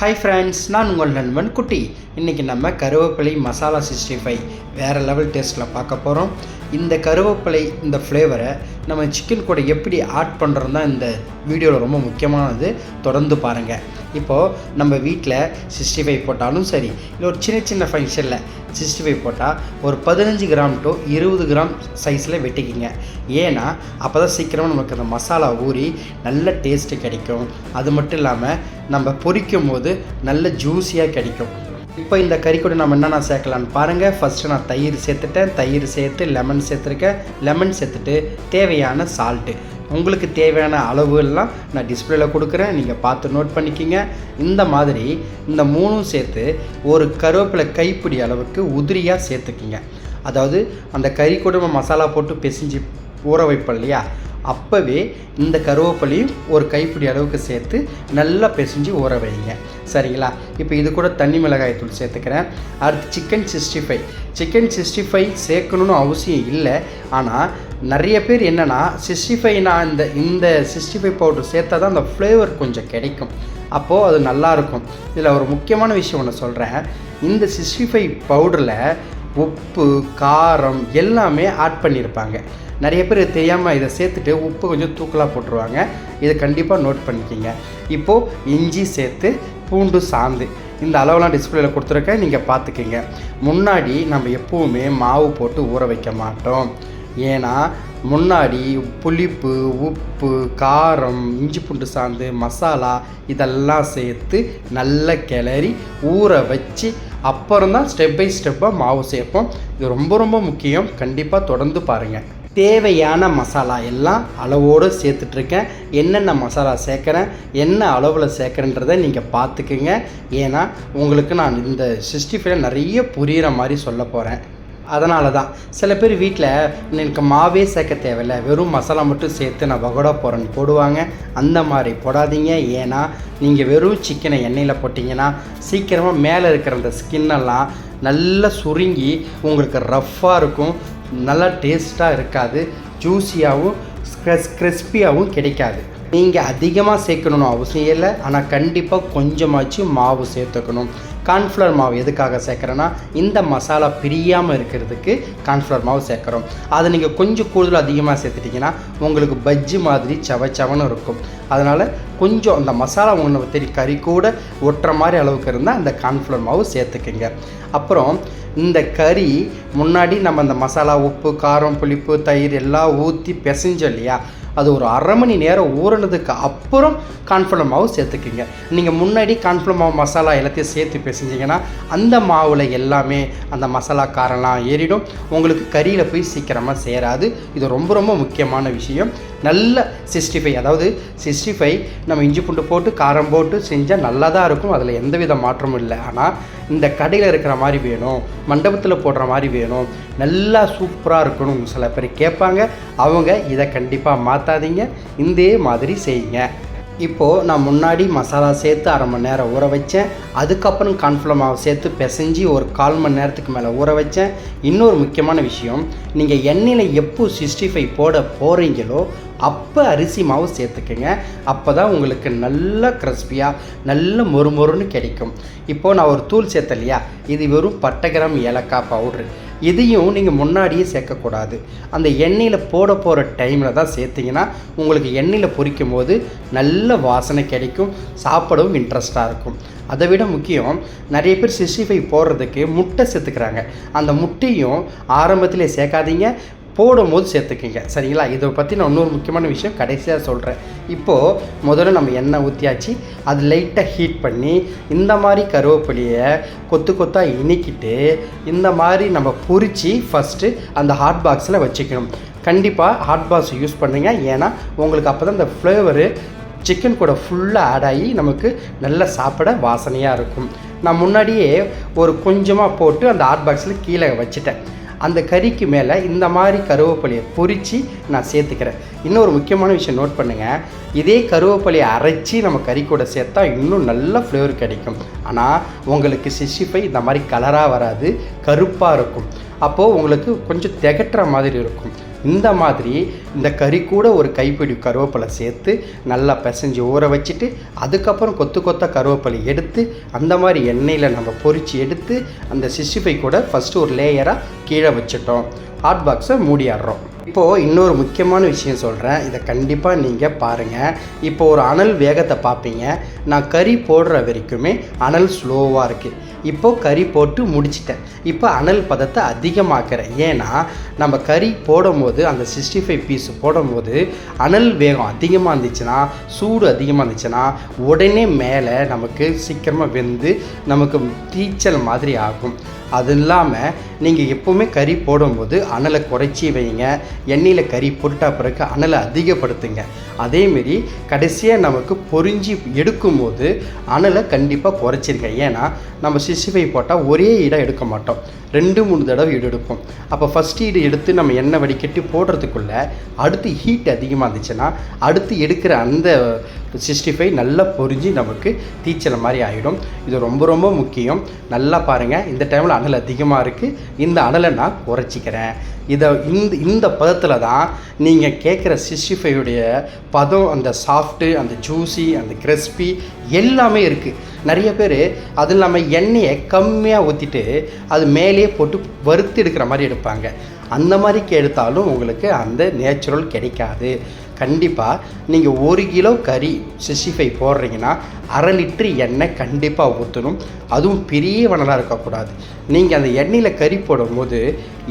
Hi friends நான் உங்கள் நண்பன் குட்டி. இன்றைக்கி நம்ம கருவேப்பிலை மசாலா சிக்ஸ்டி ஃபைவ் வேறு லெவல் டேஸ்ட்டில் பார்க்க போகிறோம் இந்த கருவேப்பிலை இந்த ஃப்ளேவரை நம்ம சிக்கன் கூட எப்படி ஆட் பண்ணுறோம் தான் இந்த வீடியோவில் ரொம்ப முக்கியமானது. தொடர்ந்து பாருங்கள் இப்போது நம்ம வீட்டில் சிக்ஸ்டி ஃபைவ் போட்டாலும் சரி இல்லை ஒரு சின்ன சின்ன ஃபங்க்ஷனில் சிக்ஸ்டி ஃபைவ் போட்டால் ஒரு பதினஞ்சு கிராம் டு இருபது கிராம் சைஸில் வெட்டிக்கிங்க. ஏன்னா அப்போ தான் சீக்கிரமாக நமக்கு அந்த மசாலா ஊறி நல்ல டேஸ்ட்டு கிடைக்கும். அது மட்டும் இல்லாமல் நம்ம பொரிக்கும் போது நல்ல ஜூஸியாக கிடைக்கும். இப்போ இந்த கறி கூட நம்ம என்னென்ன சேர்க்கலான்னு பாருங்கள் ஃபஸ்ட்டு நான் தயிர் சேர்த்துட்டேன். தயிர் சேர்த்து லெமன் சேர்த்துருக்கேன். லெமன் சேர்த்துட்டு தேவையான சால்ட்டு உங்களுக்கு தேவையான அளவு எல்லாம் நான் டிஸ்பிளேல கொடுக்குறேன். நீங்கள் பார்த்து நோட் பண்ணிக்கிங்க. இந்த மாதிரி இந்த மூணும் சேர்த்து ஒரு கருவேப்பிலை கைப்பிடி அளவுக்கு உதிரியாக சேர்த்துக்கிங்க. அதாவது அந்த கறி குடும்ப மசாலா போட்டு பிசைஞ்சு ஊற வைப்போம் இல்லையா? அப்போவே இந்த கருவேப்பிலையும் ஒரு கைப்பிடி அளவுக்கு சேர்த்து நல்லா பிசைஞ்சு ஊற வைங்க. சரிங்களா? இப்போ இது கூட தண்ணி மிளகாய் தூள் சேர்த்துக்கிறேன். அடுத்து chicken sixty five chicken sixty five சேர்க்கணுன்னு அவசியம் இல்லை. ஆனால் நிறைய பேர் என்னென்னா சிக்ஸ்டி ஃபைவ் நான் இந்த இந்த சிக்ஸ்டி ஃபைவ் பவுடர் சேர்த்தா தான் அந்த ஃப்ளேவர் கொஞ்சம் கிடைக்கும். அப்போது அது நல்லாயிருக்கும். இதில் ஒரு முக்கியமான விஷயம் ஒன்று சொல்கிறேன் இந்த சிக்ஸ்டி ஃபைவ் பவுடரில் உப்பு காரம் எல்லாமே ஆட் பண்ணியிருப்பாங்க நிறைய பேர் தெரியாமல் இதை சேர்த்துட்டு உப்பு கொஞ்சம் தூக்கலாக போட்டுருவாங்க. இதை கண்டிப்பாக நோட் பண்ணிக்கிங்க. இப்போது இஞ்சி சேர்த்து பூண்டு சாந்து இந்த அளவெல்லாம் டிஸ்பிளேல கொடுத்துருக்கேன். நீங்கள் பார்த்துக்கிங்க. முன்னாடி நம்ம எப்போவுமே மாவு போட்டு ஊற வைக்க மாட்டோம். ஏன்னா முன்னாடி புளிப்பு உப்பு காரம் இஞ்சி பூண்டு சாந்து மசாலா இதெல்லாம் சேர்த்து நல்லா கிளறி ஊற வச்சு அப்புறம் தான் ஸ்டெப் பை ஸ்டெப்பாக மாவு சேர்ப்போம். இது ரொம்ப ரொம்ப முக்கியம். கண்டிப்பாக தொடர்ந்து பாருங்கள் தேவையான மசாலா எல்லாம் அளவோடு சேர்த்துட்ருக்கேன். என்னென்ன மசாலா சேர்க்குறேன் என்ன அளவில் சேர்க்குறேன்றதை நீங்கள் பார்த்துக்குங்க. ஏன்னா உங்களுக்கு நான் இந்த சிக்ஸ்டி ஃபைவ் நிறைய புரிகிற மாதிரி சொல்ல போகிறேன் அதனால தான். சில பேர் வீட்டில் எனக்கு மாவே சேர்க்க தேவையில்ல. வெறும் மசாலா மட்டும் சேர்த்து நான் பகோடா போகிறேன்னு போடுவாங்க. அந்த மாதிரி போடாதீங்க. ஏன்னா நீங்கள் வெறும் சிக்கனை எண்ணெயில் போட்டிங்கன்னா சீக்கிரமாக மேலே இருக்கிற அந்த ஸ்கின்னெல்லாம் நல்லா சுருங்கி உங்களுக்கு ரஃப்பாக இருக்கும். நல்லா டேஸ்ட்டாக இருக்காது. ஜூஸியாகவும் ஸ்க்ரெஸ் கிறிஸ்பியாகவும் கிடைக்காது. நீங்கள் அதிகமாக சேர்க்கணும்னு அவசியம் இல்லை. ஆனால் கண்டிப்பாக கொஞ்சமாச்சும் மாவு சேர்த்துக்கணும். கார்ன்ஃப்ளவர் மாவு எதுக்காக சேர்க்குறேன்னா இந்த மசாலா பிரியாமல் இருக்கிறதுக்கு கார்ன்ஃப்ளவர் மாவு சேர்க்குறோம். அதை நீங்கள் கொஞ்சம் கூடுதல் அதிகமாக சேர்த்துட்டிங்கன்னா உங்களுக்கு பஜ்ஜி மாதிரி சவ சவன்னு இருக்கும். அதனால் கொஞ்சம் அந்த மசாலா உணவு தெரி கறி கூட ஒட்டுற மாதிரி அளவுக்கு இருந்தால் அந்த கார்ன்ஃப்ளவர் மாவு சேர்த்துக்குங்க. அப்புறம் இந்த கறி முன்னாடி நம்ம அந்த மசாலா உப்பு காரம் புளிப்பு தயிர் எல்லாம் ஊற்றி பிசைஞ்சோம் இல்லையா? அது ஒரு அரை மணி நேரம் ஊறினதுக்கு அப்புறம் கான்ஃப்ளவர் மாவு சேர்த்துக்கிங்க. நீங்கள் முன்னாடி கான்ஃப்ளவர் மாவு மசாலா எல்லாத்தையும் சேர்த்து பிசைஞ்சிங்கன்னா அந்த மாவில் எல்லாமே அந்த மசாலா காரெல்லாம் ஏறிடும். உங்களுக்கு கறியில் போய் சீக்கிரமாக சேராது. இது ரொம்ப ரொம்ப முக்கியமான விஷயம். நல்ல சிக்ஸ்டி ஃபைவ் அதாவது சிக்ஸ்டி ஃபைவ் நம்ம இஞ்சி பூண்டு போட்டு காரம் போட்டு செஞ்சால் நல்லா தான் இருக்கும். அதில் எந்த வித மாற்றமும் இல்லை. ஆனால் இந்த கடையில் இருக்கிற மாதிரி வேணும். மண்டபத்தில் போடுற மாதிரி வேணும். நல்லா சூப்பராக இருக்கணும் சில பேர் கேட்பாங்க. அவங்க இதை கண்டிப்பாக மாற்றாதீங்க இதே மாதிரி செய்யுங்க. இப்போது நான் முன்னாடி மசாலா சேர்த்து அரை மணி நேரம் ஊற வச்சேன். அதுக்கப்புறம் கான்ஃப்ளவர் மாவு சேர்த்து பிசைஞ்சு ஒரு கால் மணி நேரத்துக்கு மேலே ஊற வச்சேன். இன்னொரு முக்கியமான விஷயம் நீங்கள் எண்ணெயில் எப்போ சிக்ஸ்டி ஃபைவ் போட போகிறீங்களோ அப்போ அரிசி மாவு சேர்த்துக்குங்க. அப்போ தான் உங்களுக்கு நல்ல கிறிஸ்பியாக நல்ல மொறுமொறுன்னு கிடைக்கும். இப்போது நான் ஒரு தூள் சேர்த்தேன் இல்லையா? இது வெறும் பட்டை கிராம் ஏலக்காய் பவுட்ரு இதையும் நீங்கள் முன்னாடியே சேர்க்கக்கூடாது. அந்த எண்ணெயில் போட போகிற டைமில் தான் சேர்த்திங்கன்னா உங்களுக்கு எண்ணெயில் பொரிக்கும் போது நல்ல வாசனை கிடைக்கும் சாப்பிடவும் இன்ட்ரெஸ்ட்டாக இருக்கும். அதை விட முக்கியம் நிறைய பேர் சிக்ஸ்டி ஃபைவ் போடுறதுக்கு முட்டை சேர்த்துக்கிறாங்க. அந்த முட்டையும் ஆரம்பத்திலே சேர்க்காதீங்க போடும்போது சேர்த்துக்குங்க. சரிங்களா? இதை பற்றி நான் இன்னொரு முக்கியமான விஷயம் கடைசியாக சொல்கிறேன் இப்போது முதல்ல நம்ம எண்ணெய் ஊற்றியாச்சு அது லைட்டாக ஹீட் பண்ணி இந்த மாதிரி கருவேப்பிலையை கொத்து கொத்தாக இனிக்கிட்டு இந்த மாதிரி நம்ம பொரித்து ஃபஸ்ட்டு அந்த ஹாட் பாக்ஸில் வச்சுக்கணும். கண்டிப்பாக ஹாட் பாக்ஸ் யூஸ் பண்ணுங்க. ஏன்னா உங்களுக்கு அப்போ தான் இந்த ஃப்ளேவரு சிக்கன் கூட ஃபுல்லாக ஆட் ஆகி நமக்கு நல்ல சாப்பிட வாசனையாக இருக்கும். நான் முன்னாடியே ஒரு கொஞ்சமாக போட்டு அந்த ஹாட் பாக்ஸில் கீழே வச்சுட்டேன். அந்த கறிக்கு மேலே இந்த மாதிரி கருவேப்பிலையை பொறிச்சு நான் சேர்த்துக்கிறேன். இன்னொரு முக்கியமான விஷயம் நோட் பண்ணுங்கள் இதே கருவேப்பிலையை அரைச்சி நம்ம கறி கூட சேர்த்தா இன்னும் நல்ல ஃப்ளேவர் கிடைக்கும். ஆனால் உங்களுக்கு சிக்ஸ்டி இந்த மாதிரி கலராக வராது கருப்பாக இருக்கும். அப்போது உங்களுக்கு கொஞ்சம் திகட்டுற மாதிரி இருக்கும். இந்த மாதிரி இந்த கறி கூட ஒரு கைப்பிடி கருவேப்பிலை சேர்த்து நல்லா பிசைஞ்சு ஊற வச்சுட்டு அதுக்கப்புறம் கொத்து கொத்த கருவேப்பிலை எடுத்து அந்த மாதிரி எண்ணெயில் நம்ம பொரித்து எடுத்து அந்த சிக்ஸ்டி ஃபைவ் கூட ஃபஸ்ட்டு ஒரு லேயராக கீழே வச்சுட்டோம். ஹாட் பாக்ஸை மூடிடுறோம் இப்போது இன்னொரு முக்கியமான விஷயம் சொல்கிறேன் இதை கண்டிப்பாக நீங்கள் பாருங்கள் இப்போ ஒரு அனல் வேகத்தை பார்ப்பீங்க. நான் கறி போடுற வரைக்குமே அனல் ஸ்லோவாக இருக்குது இப்போது கறி போட்டு முடிச்சிட்டேன். இப்போ அனல் பதத்தை அதிகமாக்குறேன். ஏன்னா நம்ம கறி போடும்போது அந்த சிக்ஸ்டி ஃபைவ் பீஸ் போடும்போது அனல் வேகம் அதிகமாக இருந்துச்சுன்னா சூடு அதிகமாக இருந்துச்சுன்னா உடனே மேலே நமக்கு சீக்கிரமாக வெந்து நமக்கு தீச்சல் மாதிரி ஆகும். அது இல்லாமல் நீங்கள் எப்போவுமே கறி போடும்போது அனலை குறைச்சி வைங்க. எண்ணெயில் கறி போட்டா பிறகு அனலை அதிகப்படுத்துங்க. அதேமாரி கடைசியாக நமக்கு பொரிஞ்சு எடுக்கும்போது அனலை கண்டிப்பாக குறைச்சிருங்க. ஏன்னா நம்ம சிசிஃபை போட்டால் ஒரே இடம் எடுக்க மாட்டோம். ரெண்டு மூணு தடவை ஈடு எடுப்போம். அப்போ ஃபஸ்ட் ஈடு எடுத்து நம்ம எண்ணெய் வடிகட்டி போடுறதுக்குள்ளே அடுத்து ஹீட் அதிகமாக இருந்துச்சுன்னா அடுத்து எடுக்கிற அந்த சிக்ஸ்டி ஃபைவ் நல்லா பொறிஞ்சு நமக்கு தீச்சல மாதிரி ஆகிடும் இது ரொம்ப ரொம்ப முக்கியம். நல்லா பாருங்கள் இந்த டைமில் அனல் அதிகமாக இருக்குது இந்த அனலை நான் குறைச்சிக்கிறேன். இதை இந்த இந்த பதத்தில் தான் நீங்கள் கேட்குற சிக்ஸ்டி ஃபைவுடைய பதம் அந்த சாஃப்ட்டு அந்த ஜூஸி அந்த கிறிஸ்பி எல்லாமே இருக்குது நிறைய பேர் அது இல்லாமல் எண்ணெயை கம்மியாக ஊற்றிட்டு அது மேலேயே போட்டு வறுத்து எடுக்கிற மாதிரி எடுப்பாங்க. அந்த மாதிரி எடுத்தாலும் உங்களுக்கு அந்த நேச்சுரல் கிடைக்காது. கண்டிப்பாக நீங்கள் ஒரு கிலோ கறி சிக்ஸ்டி ஃபைவ் போடுறீங்கன்னா அரை லிட்ரு எண்ணெய் கண்டிப்பாக ஊற்றணும் அதுவும் பெரிய வனலாக இருக்கக்கூடாது. நீங்கள் அந்த எண்ணெயில் கறி போடும்போது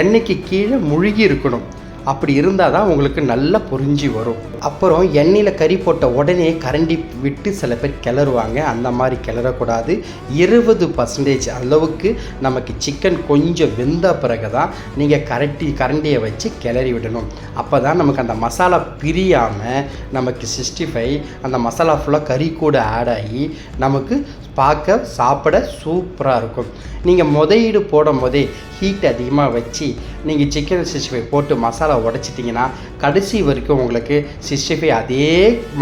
எண்ணெய்க்கு கீழே முழுகி இருக்கணும். அப்படி இருந்தால் தான் உங்களுக்கு நல்லா புரிஞ்சு வரும். அப்புறம் எண்ணெயில் கறி போட்ட உடனே கரண்டி விட்டு சில பேர் கிளறுவாங்க. அந்த மாதிரி கிளறக்கூடாது. இருபது பர்சன்டேஜ் அளவுக்கு நமக்கு சிக்கன் கொஞ்சம் வெந்த பிறகு தான் நீங்கள் கரட்டி கரண்டியை வச்சு கிளறி விடணும். அப்போ தான் நமக்கு அந்த மசாலா பிரியாமல் நமக்கு சிக்ஸ்டி ஃபைவ் அந்த மசாலா ஃபுல்லாக கறி கூட ஆட் ஆகி நமக்கு பார்க்க சாப்பிட சூப்பராக இருக்கும். நீங்கள் முதலீடு போடும் போதே ஹீட் அதிகமாக வச்சு நீங்கள் சிக்கன் சிக்ஸ்டி ஃபைவ் போட்டு மசாலா உடச்சிட்டிங்கன்னா கடைசி வரைக்கும் உங்களுக்கு சிக்ஸ்டி ஃபைவ் அதே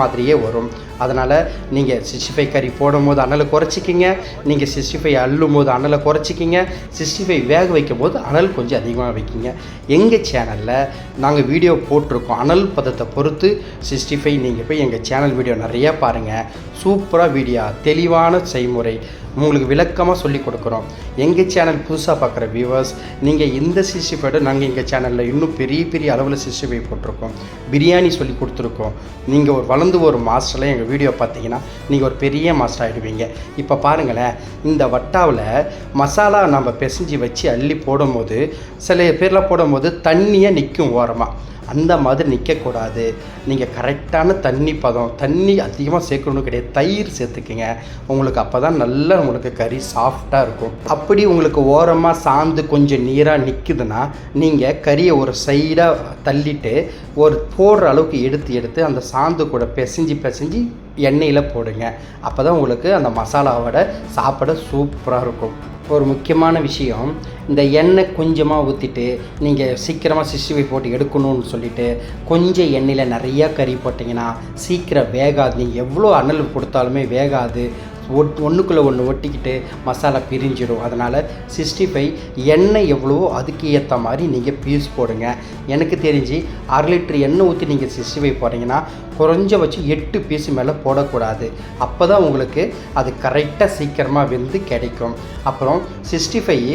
மாதிரியே வரும். அதனால் நீங்கள் சிக்ஸ்டி ஃபைவ் கறி போடும் போது அனலை குறைச்சிக்கிங்க. நீங்கள் சிக்ஸ்டி ஃபைவ் அள்ளும் போது அனலை குறைச்சிக்கிங்க. சிக்ஸ்டி ஃபைவ் வேக வைக்கும் போது அனல் கொஞ்சம் அதிகமாக வைக்கிங்க. எங்கள் சேனலில் நாங்கள் வீடியோ போட்டிருக்கோம். அனல் பதத்தை பொறுத்து சிக்ஸ்டி ஃபைவ் நீங்கள் போய் எங்கள் சேனல் வீடியோ நிறையா பாருங்கள் சூப்பராக வீடியோ தெளிவான செய்முறை. உங்களுக்கு விளக்கமாக சொல்லி கொடுக்குறோம். எங்கள் சேனல் புதுசாக பார்க்குற வியூவர்ஸ் நீங்கள் இந்த சிக்ஸ்டி நாங்கள் எங்கள் சேனலில் இன்னும் பெரிய பெரிய அளவில் சிக்ஸ்டி ஃபைவ் போட்டிருக்கோம். பிரியாணி சொல்லி கொடுத்துருக்கோம். நீங்கள் ஒரு வளர்ந்து ஒரு மாஸ்டரில் எங்கள் வீடியோ பார்த்தீங்கன்னா நீங்கள் ஒரு பெரிய மாஸ்டர் ஆகிடுவீங்க இப்போ பாருங்களேன் இந்த வட்டாவில் மசாலா நம்ம பிசைஞ்சு வச்சு அள்ளி போடும்போது சில பேர்லாம் போடும்போது தண்ணியாக நிற்கும் ஓரமாக அந்த மாதிரி நிற்கக்கூடாது நீங்கள் கரெக்டான தண்ணி பதம் தண்ணி அதிகமாக சேர்க்கணும் கிடையாது. தயிர் சேர்த்துக்குங்க. உங்களுக்கு அப்போ தான் நல்லா உங்களுக்கு கறி சாஃப்டாக இருக்கும். அப்படி உங்களுக்கு ஓரமாக சாந்து கொஞ்சம் நீராக நிற்குதுன்னா நீங்கள் கறியை ஒரு சைடாக தள்ளிட்டு ஒரு போடுற அளவுக்கு எடுத்து எடுத்து அந்த சாந்து கூட பிசைஞ்சு பிசைஞ்சு எண்ணெயில் போடுங்க. அப்போ தான் உங்களுக்கு அந்த மசாலாவோட சாப்பிட சூப்பராக இருக்கும். ஒரு முக்கியமான விஷயம் இந்த எண்ணெய் கொஞ்சமாக ஊற்றிட்டு நீங்கள் சீக்கிரமாக சிக்ஸ்டி போட்டு எடுக்கணும்னு சொல்லிட்டு கொஞ்சம் எண்ணெயில் நிறையா கறி போட்டிங்கன்னா சீக்கிரம் வேகாது. நீங்கள் எவ்வளோ அனல் கொடுத்தாலுமே வேகாது. ஒட் ஒன்றுக்குள்ளே ஒன்று ஒட்டிக்கிட்டு மசாலா பிரிஞ்சிடும் அதனால் சிக்ஸ்டி ஃபைவ் எண்ணெய் எவ்வளவோ அதுக்கு ஏற்ற மாதிரி நீங்கள் பீஸ் போடுங்க. எனக்கு தெரிஞ்சு அரை லிட்டர் எண்ணெய் ஊற்றி நீங்கள் சிக்ஸ்டி ஃபைவ் போடுறீங்கன்னா குறைஞ்சபட்சம் எட்டு பீஸ் மேலே போடக்கூடாது. அப்போ தான் உங்களுக்கு அது கரெக்டாக சீக்கிரமாக வெந்து கிடைக்கும். அப்புறம் சிக்ஸ்டி ஃபைவ்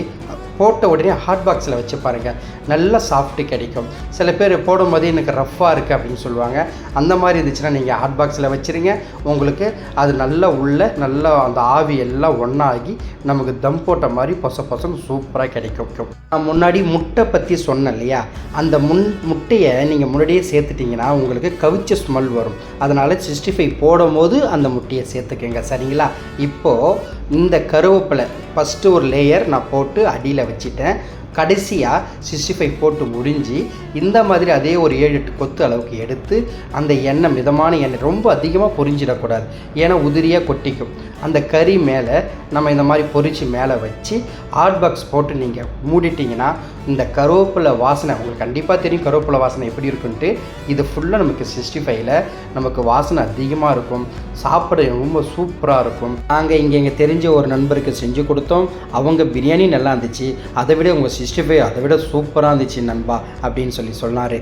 போட்ட உடனே ஹாட் பாக்ஸில் வச்சு பாருங்கள் நல்லா சாஃப்ட்டு கிடைக்கும். சில பேர் போடும்போது எனக்கு ரஃப்பாக இருக்குது அப்படின்னு சொல்லுவாங்க. அந்த மாதிரி இருந்துச்சுன்னா நீங்கள் ஹாட் பாக்ஸில் வச்சுருங்க. உங்களுக்கு அது நல்லா உள்ள நல்லா அந்த ஆவி எல்லாம் ஒன்றாகி நமக்கு தம் போட்ட மாதிரி பொச பொசன்னு சூப்பராக கிடைக்கும். நான் முன்னாடி முட்டை பற்றி சொன்னேன் இல்லையா? அந்த முன் முட்டையை நீங்கள் முன்னாடியே சேர்த்துட்டிங்கன்னா உங்களுக்கு கவிச்ச ஸ்மெல் வரும். அதனால் சிக்ஸ்டி ஃபைவ் போடும்போது அந்த முட்டையை சேர்த்துக்கங்க. சரிங்களா? இப்போது இந்த கருவேப்பிலை ஃபஸ்ட்டு ஒரு லேயர் நான் போட்டு அடியில் வச்சுட்டேன். கடைசியாக சிக்ஸ்டி ஃபைவ் போட்டு முடிஞ்சு இந்த மாதிரி அதே ஒரு ஏழு எட்டு கொத்து அளவுக்கு எடுத்து அந்த எண்ணெய் மிதமான எண்ணெய் ரொம்ப அதிகமாக பொரிஞ்சிடக்கூடாது. ஏன்னா உதிரியாக கொட்டிக்கும். அந்த கறி மேலே நம்ம இந்த மாதிரி பொரித்து மேலே வச்சு ஹாட் பாக்ஸ் போட்டு நீங்கள் மூடிட்டிங்கன்னா இந்த கருவேப்பிலை வாசனை உங்களுக்கு கண்டிப்பாக தெரியும் கருவேப்பிலை வாசனை எப்படி இருக்குன்ட்டு. இது ஃபுல்லாக நமக்கு சிக்ஸ்டி ஃபைவ்ல நமக்கு வாசனை அதிகமாக இருக்கும். சாப்பிட ரொம்ப சூப்பராக இருக்கும். நாங்கள் இங்கே எங்கள் தெரிஞ்ச ஒரு நண்பருக்கு செஞ்சு கொடுத்தோம். அவங்க பிரியாணி நல்லா இருந்துச்சு. அதை விட உங்கள் சிக்ஸ்டி ஃபைவ் அதை விட சூப்பராக இருந்துச்சு நண்பா அப்படின்னு சொல்லி சொன்னார்.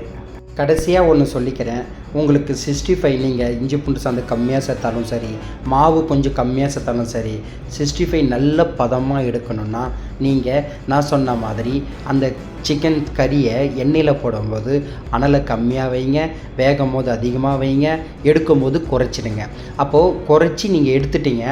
கடைசியாக ஒன்று சொல்லிக்கிறேன். உங்களுக்கு சிக்ஸ்டி ஃபைவ் நீங்கள் இஞ்சி பூண்டு சாந்து கம்மியாக சேர்த்தாலும் சரி மாவு கொஞ்சம் கம்மியாக சேர்த்தாலும் சரி சிக்ஸ்டி ஃபைவ் நல்ல பதமாக எடுக்கணும்னா நீங்கள் நான் சொன்ன மாதிரி அந்த சிக்கன் கறியை எண்ணெயில் போடும்போது அனலை கம்மியாக வைங்க வேகும் போது அதிகமாக வைங்க எடுக்கும் போது குறைச்சிடுங்க. அப்போது குறைச்சி நீங்கள் எடுத்துட்டீங்க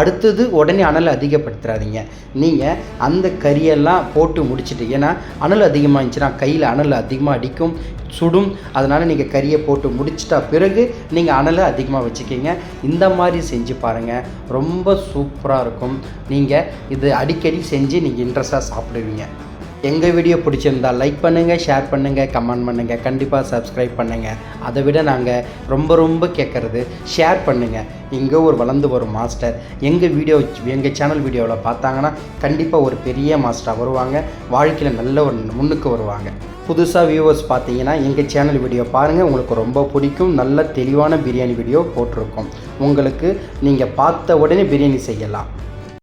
அடுத்தது உடனே அனலை அதிகப்படுத்துறாதீங்க நீங்கள் அந்த கறியெல்லாம் போட்டு முடிச்சுட்டு ஏன்னா அனல் அதிகமாக இருந்துச்சுன்னா கையில் அனல் அதிகமாக அடிக்கும் சுடும். அதனால் நீங்கள் கறியை போட்டு முடிச்சிட்டா பிறகு நீங்கள் அனலை அதிகமாக வச்சுக்கிங்க. இந்த மாதிரி செஞ்சு பாருங்கள் ரொம்ப சூப்பராக இருக்கும். நீங்கள் இது அடிக்கடி செஞ்சு நீங்கள் இன்ட்ரெஸ்ட்டாக சாப்பிடுவீங்க. எங்கள் வீடியோ பிடிச்சிருந்தா லைக் பண்ணுங்கள் ஷேர் பண்ணுங்கள் கமெண்ட் பண்ணுங்கள் கண்டிப்பாக சப்ஸ்கிரைப் பண்ணுங்கள் அதை விட நாங்கள் ரொம்ப ரொம்ப கேட்குறது ஷேர் பண்ணுங்கள் இங்கே ஒரு வளர்ந்து வரும் மாஸ்டர் எங்கள் வீடியோ எங்கள் சேனல் வீடியோவில் பார்த்தாங்கன்னா கண்டிப்பாக ஒரு பெரிய மாஸ்டராக வருவாங்க. வாழ்க்கையில் நல்ல ஒரு முன்னுக்கு வருவாங்க. புதுசாக வியூவர்ஸ் பார்த்தீங்கன்னா எங்கள் சேனல் வீடியோ பாருங்கள் உங்களுக்கு ரொம்ப பிடிக்கும். நல்ல தெளிவான பிரியாணி வீடியோ போட்டிருக்கோம். உங்களுக்கு நீங்கள் பார்த்த உடனே பிரியாணி செய்யலாம்.